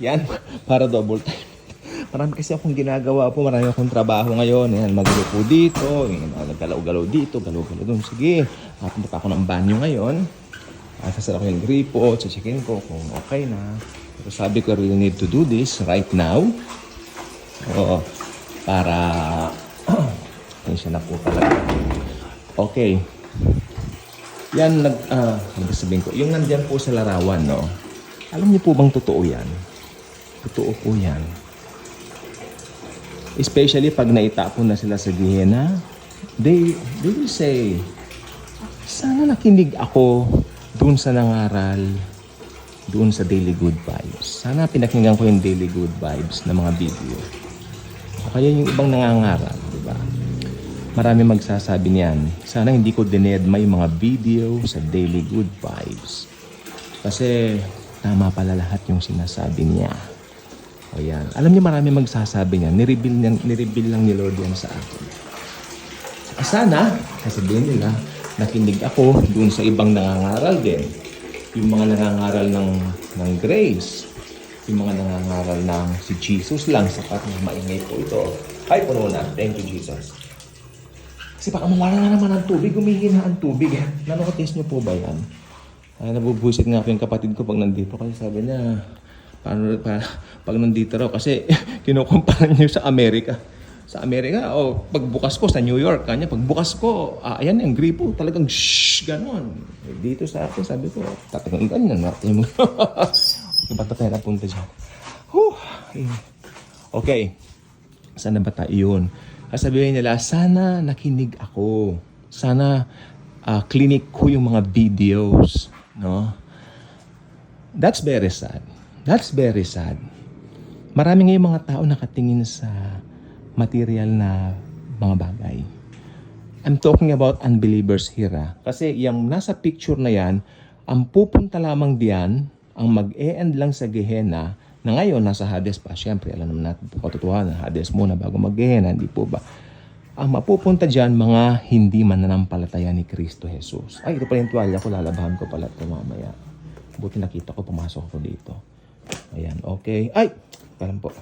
Yan, para double time. Marami kasi akong ginagawa po, marami akong trabaho ngayon. Yan, maglupo dito, yan, galaw-galaw dito, galaw-galaw doon. Sige, papunta pa ako ng banyo ngayon. Uh, sasara ko yung gripo, checkin ko kung okay na. Pero sabi ko, I really need to do this right now. Oo, para... Tensya na po talaga. Okay. Yan, nag, ah, sabihin ko, yung nandyan po sa larawan, no? Alam niyo po bang totoo yan? Totoo po yan. Especially pag naitapon na sila sa Gehenna, they, they will say, sana nakinig ako doon sa nangaral, doon sa Daily Good Vibes. Sana pinakinggan ko yung Daily Good Vibes na mga video. O kaya yung ibang nangangaral, di ba? Marami magsasabi niyan, sana hindi ko dinedma yung mga video sa Daily Good Vibes. Kasi tama pala lahat yung sinasabi niya. O yan. Alam niyo marami magsasabi niyan, nireveal, niyan, nireveal lang ni Lord yan sa akin. Sana, sasabihin nila, nakinig ako dun sa ibang nangangaral din. Yung mga nangangaral ng, ng grace. Yung mga nangangaral ng si Jesus lang, sapat na maingay po ito. Ay, puno na. Thank you, Jesus. Kasi baka mawala na naman ang tubig, humihina ang tubig. Eh. Nanonotice niyo po ba yan? Ay, nabubusit nga po yung kapatid ko pag nandito. Kasi sabi niya, paano, pa, pag nandito raw, kasi kinukumpara niyo sa Amerika. Sa Amerika, o oh, pagbukas ko sa New York, kanya, pagbukas ko, ah, ayan yung gripo, talagang shhh, ganon. Eh, dito sa akin, sabi ko, tatangan ganyan natin mo. Ba't tayo napunta dyan? Whew. Okay. Saan na ba tayo yun? Sasabihin nila, sana nakinig ako. Sana uh, clinic ko yung mga videos. No? That's very sad. That's very sad. Marami ngayong mga tao nakatingin sa material na mga bagay. I'm talking about unbelievers here. ah. Kasi yung nasa picture na yan, ang pupunta lamang diyan, ang mag-e-end lang sa Gehenna, na ngayon nasa Hades pa. Siyempre, alam naman natin po katotohanan, Hades muna bago mag-Gehenna, hindi po ba? Ang mapupunta diyan, mga hindi mananampalataya ni Kristo Jesus. Ay, ito pala yung tuwalya ko, lalabahan ko pala ito mamaya. Buti nakita ko, pumasok ako dito. Ayan, okay. Ay, kalam po.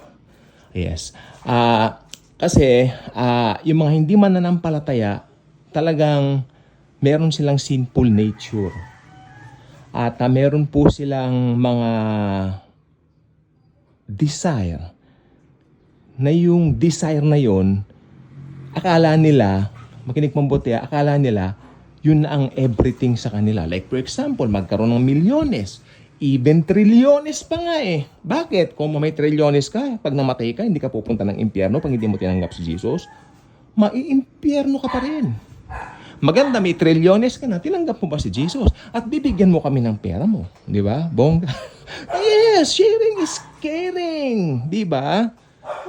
Yes. Ah, kasi ah, yung mga hindi mananampalataya, talagang meron silang sinful nature. At ah, meron po silang mga desire na yung desire na yon akala nila, makinig mabuti, akala nila, yun na ang everything sa kanila. Like for example, magkaroon ng milyones, even trilyones pa nga eh. Bakit? Kung may trilyones ka, pag namatay ka, hindi ka pupunta ng impyerno pag hindi mo tinanggap si Jesus, maiimpyerno ka pa rin. Maganda, may trilyones ka na, tinanggap mo ba si Jesus? At bibigyan mo kami ng pera mo. Di ba? Bongga. yes, sharing is caring. Di ba?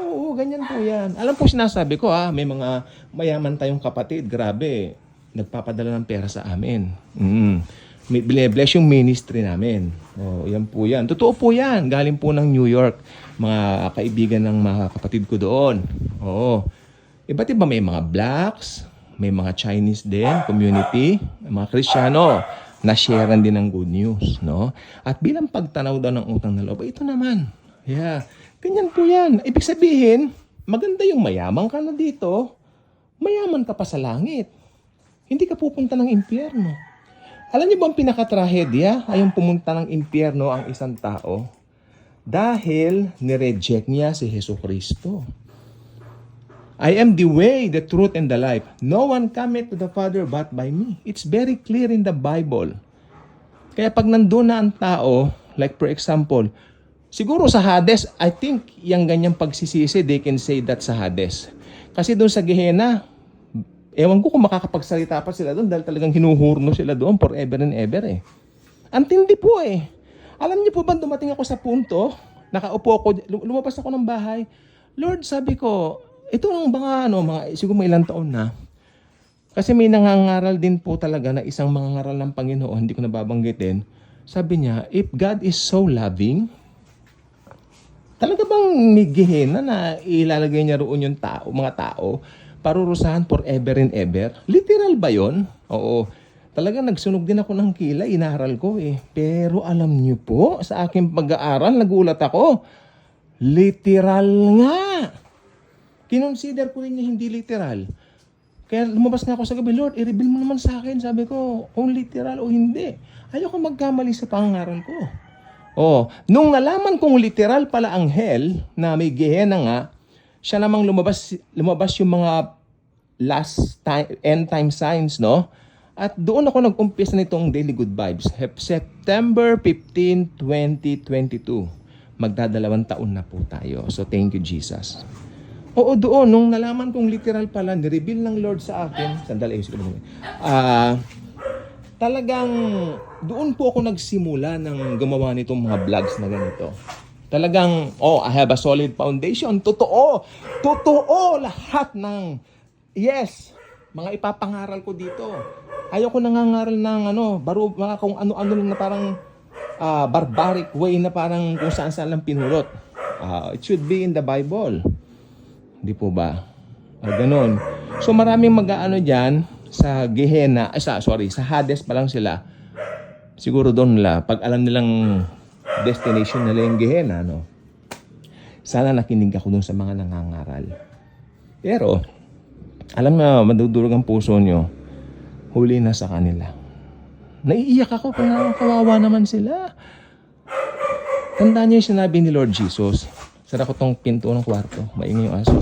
Oo, ganyan po yan. Alam po sinasabi ko ah, may mga mayaman tayong kapatid, grabe, nagpapadala ng pera sa amin. Mm. Bless yung ministry namin. Oh, yan po yan. Totoo po yan. Galing po ng New York. Mga kaibigan ng mga kapatid ko doon. Oo. Iba't iba may mga blacks, may mga Chinese din, community, mga Kristiyano na sharean din ng good news, no? At bilang pagtanaw daw ng utang na loob, ito naman. Yeah. Ganyan po yan. Ibig sabihin, maganda yung mayaman ka na dito, mayaman ka pa sa langit. Hindi ka pupunta ng impyerno. Alam niyo ba ang pinakatrahedya ay yung pumunta ng impyerno ang isang tao? Dahil nireject niya si Heso Kristo. I am the way, the truth, and the life. No one cometh to the Father but by me. It's very clear in the Bible. Kaya pag nandun na ang tao, like for example, siguro sa Hades, I think yung ganyang pagsisisi, they can say that sa Hades. Kasi doon sa Gehenna, ewan ko kung makakapagsalita pa sila doon dahil talagang hinuhurno sila doon forever and ever eh. Antindi po eh. Alam niyo po ba dumating ako sa punto, nakaupo ako, lumabas ako ng bahay, Lord, sabi ko, ito ang mga ano, mga, siguro may ilang taon na, kasi may nangangaral din po talaga na isang mangangaral ng Panginoon, hindi ko nababanggitin. Sabi niya, if God is so loving, talaga bang may Gehenna na ilalagay niya roon yung tao, mga tao, parurusahan forever and ever? Literal ba yon? Oo. talagang nagsunog din ako ng kilay, inaral ko eh. Pero alam niyo po, sa aking pag-aaral, nagulat ako. Literal nga. Kinonsider ko rin niya hindi literal. Kaya lumabas nga ako sa gabi, Lord, i-reveal mo naman sa akin. Sabi ko, kung literal o hindi. Ayoko magkamali sa pangaral ko. Oh, nung nalaman kong literal pala ang hell, na may Gehenna nga, siya namang lumabas, lumabas yung mga last time, end time signs, no? At doon ako nag-umpisa nitong Daily Good Vibes. September 15, 2022. Magdadalawang taon na po tayo. So thank you, Jesus. Oo, doon, nung nalaman kong literal pala, nireveal ng Lord sa akin, sandali, ayusin ko naman. Ah, talagang doon po ako nagsimula ng gumawa nitong mga vlogs na ganito. Talagang, oh, I have a solid foundation. Totoo. Totoo lahat ng, yes, mga ipapangaral ko dito. Ayoko nangangaral ng ano, baro, mga kung ano-ano lang na parang ah, barbaric way na parang kung saan-saan lang pinulot. Ah, it should be in the Bible. Di po ba? Ah, ganun. So maraming mag-aano dyan sa Gehenna, ay sa, sorry, sa Hades pa lang sila. Siguro doon nila, pag alam nilang destination nila yung Gehenna, no? Sana nakinig ako dun sa mga nangangaral. Pero, alam na, madudurog ang puso nyo, huli na sa kanila. Naiiyak ako, parang kawawa naman sila. Tandaan niyo yung sinabi ni Lord Jesus. Sara ko tong pinto ng kwarto. Maingay yung aso.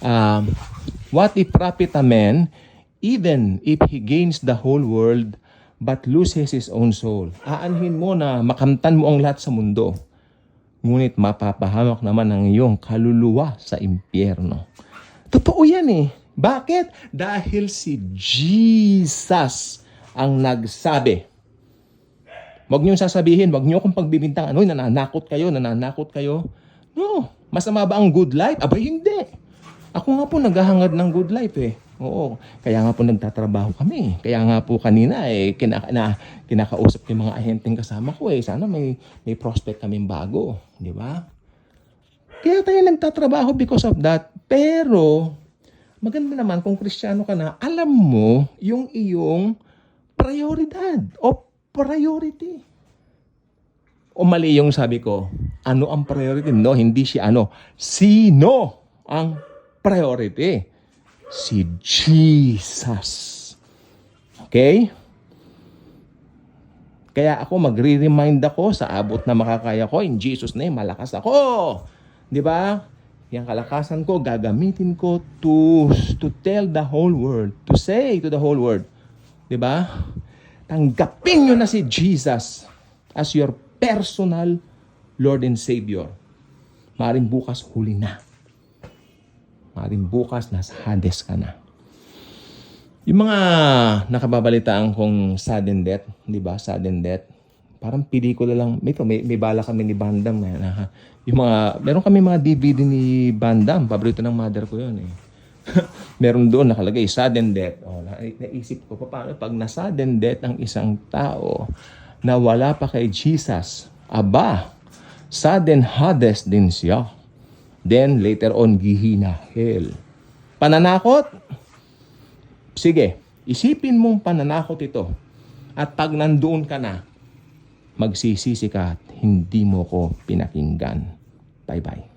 Um, what if profit a man even if he gains the whole world but loses his own soul? Aanhin mo na makamtan mo ang lahat sa mundo. Ngunit mapapahamak naman ang iyong kaluluwa sa impyerno. Totoo yan eh. Bakit? Dahil si Jesus ang nagsabi. Huwag niyong sasabihin, huwag niyo akong pagbibintang, ano, nananakot kayo, nananakot kayo. No. Masama ba ang good life? Aba, hindi. Ako nga po naghahangad ng good life eh. Oo. Kaya nga po nagtatrabaho kami. Kaya nga po kanina eh, kinaka, na, kinakausap yung mga ahenteng kasama ko eh. Sana may, may prospect kaming bago. Di ba? Kaya tayo nagtatrabaho because of that. Pero, maganda naman kung kristyano ka na, alam mo yung iyong prioridad o priority. O mali yung sabi ko, ano ang priority? No, hindi siya ano. Sino ang priority? Si Jesus. Okay? Kaya ako magre-remind ako sa abot na makakaya ko. In Jesus name, malakas ako. Di ba? Yung kalakasan ko, gagamitin ko to, to tell the whole world. To say to the whole world. Di ba? Tanggapin nyo na si Jesus as your personal Lord and Savior. Maring bukas huli na. Maring bukas nasa Hades ka na. Yung mga nakababalitaan kong sudden death, di ba? Sudden death. Parang pelikula lang. May, may, may bala kami ni Bandam. Na, na, yung mga, meron kami mga DVD ni Bandam. Paborito ng mother ko yun eh. meron doon nakalagay, sudden death. Oh, na, naisip ko, paano pag na sudden death ang isang tao na wala pa kay Jesus, aba, sudden Hades din siya. Then later on, gihina, hell. Pananakot? Sige, isipin mong pananakot ito. At pag nandoon ka na, magsisisi ka at hindi mo ko pinakinggan. Bye-bye.